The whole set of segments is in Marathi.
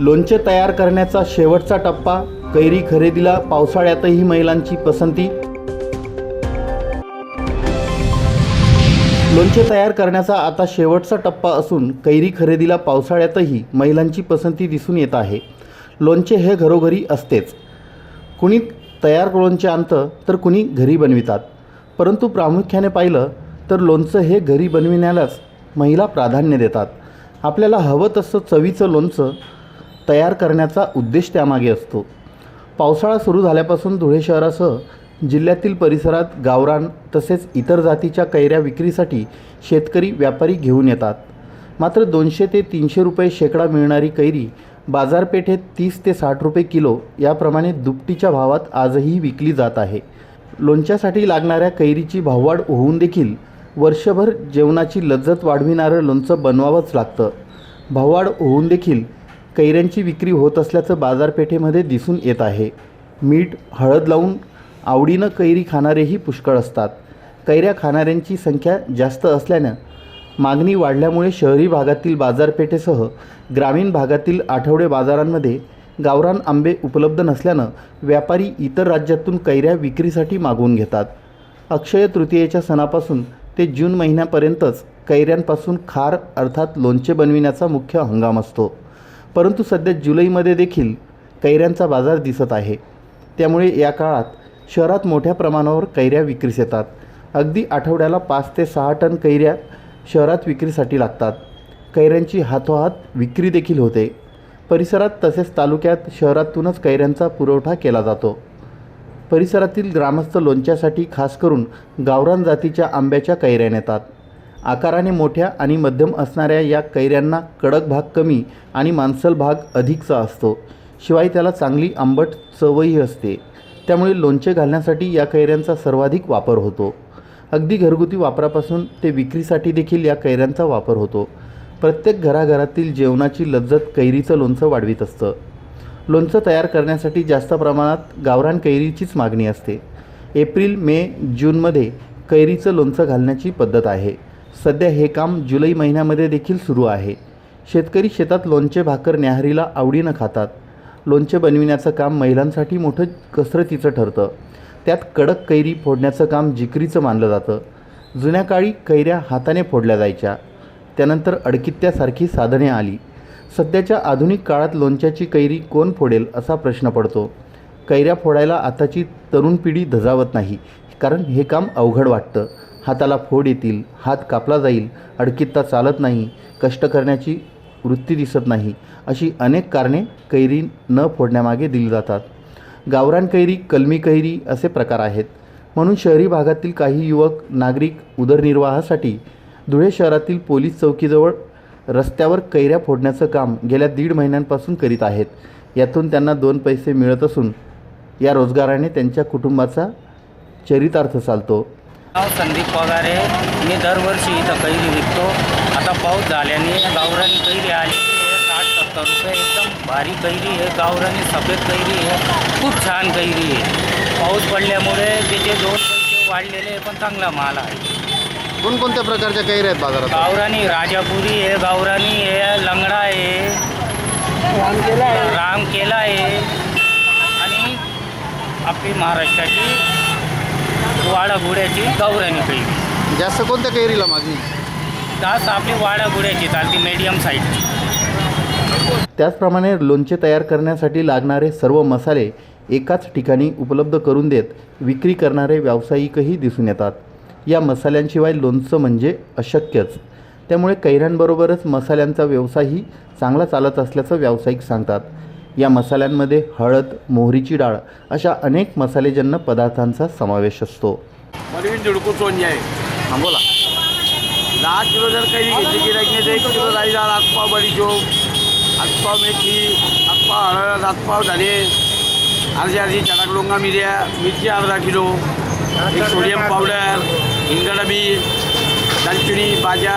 लोणचे तयार करण्याचा शेवटचा टप्पा कैरी खरेदीला पावसाळ्यातही महिलांची पसंती. लोणचे तयार करण्याचा आता शेवटचा टप्पा असून कैरी खरेदीला पावसाळ्यातही महिलांची पसंती दिसून येत आहे. लोणचे हे घरोघरी असतेच. कुणी तयार लोणचे आणतं तर कुणी घरी बनवितात. परंतु प्रामुख्याने पाहिलं तर लोणचं हे घरी बनविण्यालाच महिला प्राधान्य देतात. आपल्याला हवं तसं चवीचं लोणचं तयार करण्याचा उद्देश त्यामागे असतो. पावसाळा सुरू झाल्यापासून धुळे शहरासह जिल्ह्यातील परिसरात गावरान तसेच इतर जातीच्या कैऱ्या विक्रीसाठी शेतकरी व्यापारी घेऊन येतात. मात्र दोनशे ते तीनशे रुपये शेकडा मिळणारी कैरी बाजारपेठेत तीस ते साठ रुपये किलो याप्रमाणे दुपटीच्या भावात आजही विकली जात आहे. लोणच्यासाठी लागणाऱ्या कैरीची भाववाढ होऊन देखील वर्षभर जेवणाची लज्जत वाढविणारं लोणचं बनवावंच लागतं. भाववाढ होऊन देखील कैऱ्यांची विक्री होत असल्याचं बाजारपेठेमध्ये दिसून येत आहे. मीठ हळद लावून आवडीनं कैरी खाणारेही पुष्कळ असतात. कैऱ्या खाणाऱ्यांची संख्या जास्त असल्यानं मागणी वाढल्यामुळे शहरी भागातील बाजारपेठेसह ग्रामीण भागातील आठवडे बाजारांमध्ये गावरान आंबे उपलब्ध नसल्यानं व्यापारी इतर राज्यातून कैऱ्या विक्रीसाठी मागवून घेतात. अक्षय तृतीयेच्या सणापासून ते जून महिन्यापर्यंतच कैऱ्यांपासून खार अर्थात लोणचे बनविण्याचा मुख्य हंगाम असतो. परंतु सध्या जुलैमध्ये देखील कैऱ्यांचा बाजार दिसत आहे. त्यामुळे या काळात शहरात मोठ्या प्रमाणावर कैऱ्या विक्रीस येतात. अगदी आठवड्याला पाच ते सहा टन कैऱ्या शहरात विक्रीसाठी लागतात. कैऱ्यांची हातोहात विक्री देखील होते. परिसरात तसेच तालुक्यात शहरातूनच कैऱ्यांचा पुरवठा केला जातो. परिसरातील ग्रामस्थ लोणच्यासाठी खास करून गावरान जातीच्या आंब्याच्या कैऱ्या नेतात. आकाराने मोठ्या आणि मध्यम असणाऱ्या या कैऱ्यांना कडक भाग कमी आणि मांसल भाग अधिकचा असतो. शिवाय त्याला चांगली आंबट चवही असते. त्यामुळे लोणचे घालण्यासाठी या कैऱ्यांचा सर्वाधिक वापर होतो. अगदी घरगुती वापरापासून ते विक्रीसाठी देखील या कैऱ्यांचा वापर होतो. प्रत्येक घराघरातील जेवणाची लज्जत कैरीचं लोणचं वाढवीत असतं. लोणचं तयार करण्यासाठी जास्त प्रमाणात गावरान कैरीचीच मागणी असते. एप्रिल मे जूनमध्ये कैरीचं लोणचं घालण्याची पद्धत आहे. सध्या हे काम जुलै महिन्यामध्ये देखील सुरू आहे. शेतकरी शेतात लोणचे भाकर न्याहारीला आवडीनं खातात. लोणचे बनविण्याचं काम महिलांसाठी मोठं कसरतीचं ठरतं. त्यात कडक कैरी फोडण्याचं काम जिकरीचं मानलं जातं. जुन्या काळी कैऱ्या हाताने फोडल्या जायच्या. त्यानंतर अडकित्यासारखी साधने आली. सध्याच्या आधुनिक काळात लोणच्याची कैरी कोण फोडेल असा प्रश्न पडतो. कैऱ्या फोडायला आताची तरुण पिढी धजावत नाही कारण हे काम अवघड वाटतं. हाताला फोड येतील हात कापला जाईल अडकित्ता चालत नाही कष्ट करण्याची वृत्ती दिसत नाही अशी अनेक कारणे कैरी न फोडण्यामागे दिली जातात. गावरान कैरी कलमी कैरी असे प्रकार आहेत. म्हणून शहरी भागातील काही युवक नागरिक उदरनिर्वाहासाठी धुळे शहरातील पोलीस चौकीजवळ रस्त्यावर कैऱ्या फोडण्याचं काम गेल्या दीड महिन्यांपासून करीत आहेत. यातून त्यांना दोन पैसे मिळत असून या रोजगाराने त्यांच्या कुटुंबाचा चरितार्थ चालतो. नाव संदीप पगारे मी दरवर्षी इथं कैरी विकतो. आता पाऊस झाल्याने गावरानी कैरी आली आहे. साठ सत्तर रुपये. एकदम भारी कैरी आहे. गावरानी सफेद कैरी आहे. खूप छान कैरी आहे. पाऊस पडल्यामुळे त्याचे दोन पैसे वाढलेले आहे, पण चांगला माल आहे. कोणकोणत्या प्रकारच्या कैऱ्या आहेत बाजारात? गावरानी राजापुरी आहे गावरानी आहे लंगडा आहे राम केला आहे. आणि आपली महाराष्ट्राची वाडागुड्याची गावरानी कैरी जास्त कोणत्या कैरीला मागणी? तास आपली वाडा गुड्याची चालती मीडियम साईजची त्याचप्रमाणे लोणचे तयार करण्यासाठी लागणारे सर्व मसाले एकाच ठिकाणी उपलब्ध करून देत विक्री करणारे व्यावसायिकही दिसून येतात. या मसाल्यांशिवाय लोणचं म्हणजे अशक्यच. त्यामुळे कैऱ्यांबरोबरच मसाल्यांचा व्यवसायही चांगला चालत असल्याचं व्यावसायिक सांगतात. या मसाल्यांमध्ये हळद मोहरीची डाळ अशा अनेक मसालेजन्य पदार्थांचा समावेश असतो. मरवीन झुडकू सोनजी आहे. बोला. दहा किलो जर काही घेतली गिरायक तर एक किलो राई डाळ हातपाव बडीशोप हातपाव मेथी हातपाव हळद हातपाव धने अर्धी अर्धी चटाक लोंगा मिऱ्या मिरची अर्धा किलो एक सोडियम पावडर हिंगडबी दालचिनी भाज्या.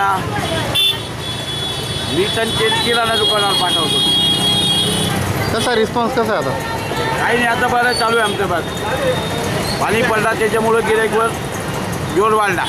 आणि तेल किराणा दुकानावर पाठवतो. कसा रिस्पॉन्स कसा आहे आता? काही नाही आता बरं चालू आहे आमचं बस. पाणी पडला त्याच्यामुळं गिरायकवर जोर वाढला.